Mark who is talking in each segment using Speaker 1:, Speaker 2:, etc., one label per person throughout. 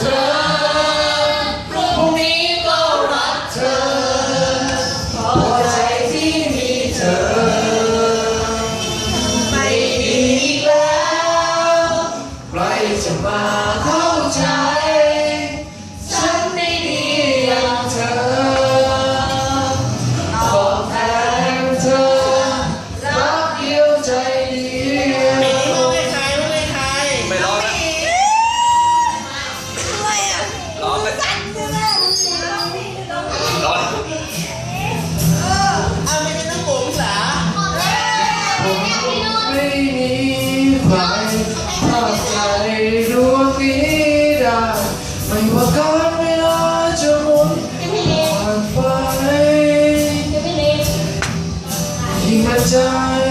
Speaker 1: เธอพรุ่งนี้ก็รักเธอพอใจที่มีเธอ
Speaker 2: ไม่มีอีกแล้วใร
Speaker 3: จะมา ไปร้อน
Speaker 2: เอาไม่เป็น้ำผงสา
Speaker 1: ผมไม่มีใครถ้ใคดวงนี้ได้ไม่ว่าการเวลาจะหมุไปยิ่งมั่ใจ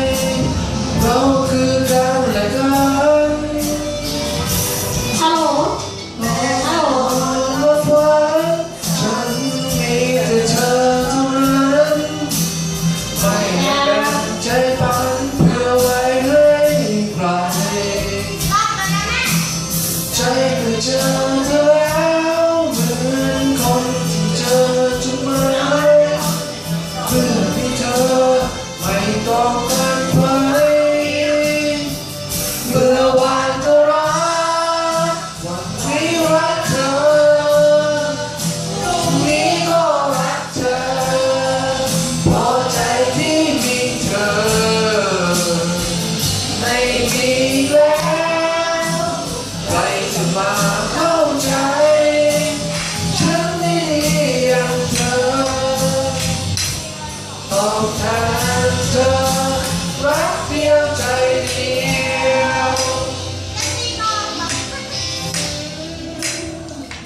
Speaker 1: Acıdı